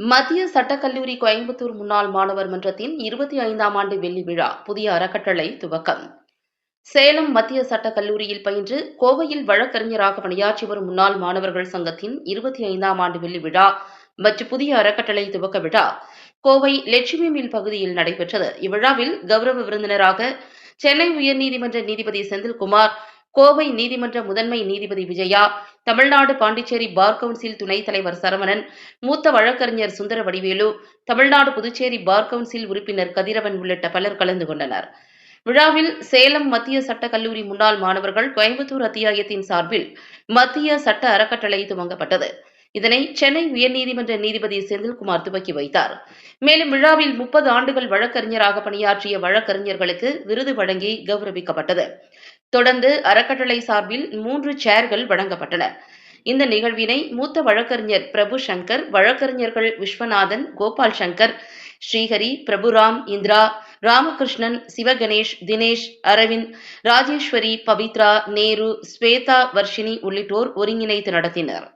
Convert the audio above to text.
மத்திய சட்டக்கல்லூரி கோயம்புத்தூர் முன்னாள் மாணவர் மன்றத்தின் இருபத்தி ஐந்தாம் ஆண்டு வெள்ளி விழா புதிய அறக்கட்டளை துவக்கம். சேலம் மத்திய சட்டக்கல்லூரியில் பயின்று கோவையில் வழக்கறிஞராக பணியாற்றி வரும் முன்னாள் மாணவர்கள் சங்கத்தின் இருபத்தி ஐந்தாம் ஆண்டு வெள்ளி விழா மற்றும் புதிய அறக்கட்டளை துவக்க விழா கோவை லட்சுமி மில் பகுதியில் நடைபெற்றது. இவ்விழாவில் கௌரவ விருந்தினராக சென்னை உயர்நீதிமன்ற நீதிபதி செந்தில்குமார் கோவை நீதிமன்ற முதன்மை நீதிபதி விஜயா தமிழ்நாடு பாண்டிச்சேரி பார் கவுன்சில் துணைத் தலைவர் சரவணன் மூத்த வழக்கறிஞர் சுந்தர வடிவேலு தமிழ்நாடு புதுச்சேரி பார் கவுன்சில் உறுப்பினர் கதிரவன் உள்ளிட்ட பலர் கலந்து கொண்டனர். விழாவில் சேலம் மத்திய சட்ட கல்லூரி முன்னாள் மாணவர்கள் கோயம்புத்தூர் அத்தியாயத்தின் சார்பில் மத்திய சட்ட அறக்கட்டளை துவங்கப்பட்டது. இதனை சென்னை உயர்நீதிமன்ற நீதிபதி செந்தில்குமார் துவக்கி வைத்தார். மேலும் விழாவில் முப்பது ஆண்டுகள் வழக்கறிஞராக பணியாற்றிய வழக்கறிஞர்களுக்கு விருது வழங்கி கௌரவிக்கப்பட்டது. தொடர்ந்து அறக்கட்டளை சார்பில் மூன்று சேர்கள் வழங்கப்பட்டன. இந்த நிகழ்வினை மூத்த வழக்கறிஞர் பிரபு சங்கர் வழக்கறிஞர்கள் விஸ்வநாதன் கோபால் சங்கர் ஸ்ரீஹரி பிரபுராம் இந்திரா ராமகிருஷ்ணன் சிவகணேஷ் தினேஷ் அரவிந்த் ராஜேஸ்வரி பவித்ரா நேரு ஸ்வேதா வர்ஷினி உள்ளிட்டோர் ஒருங்கிணைத்து நடத்தினர்.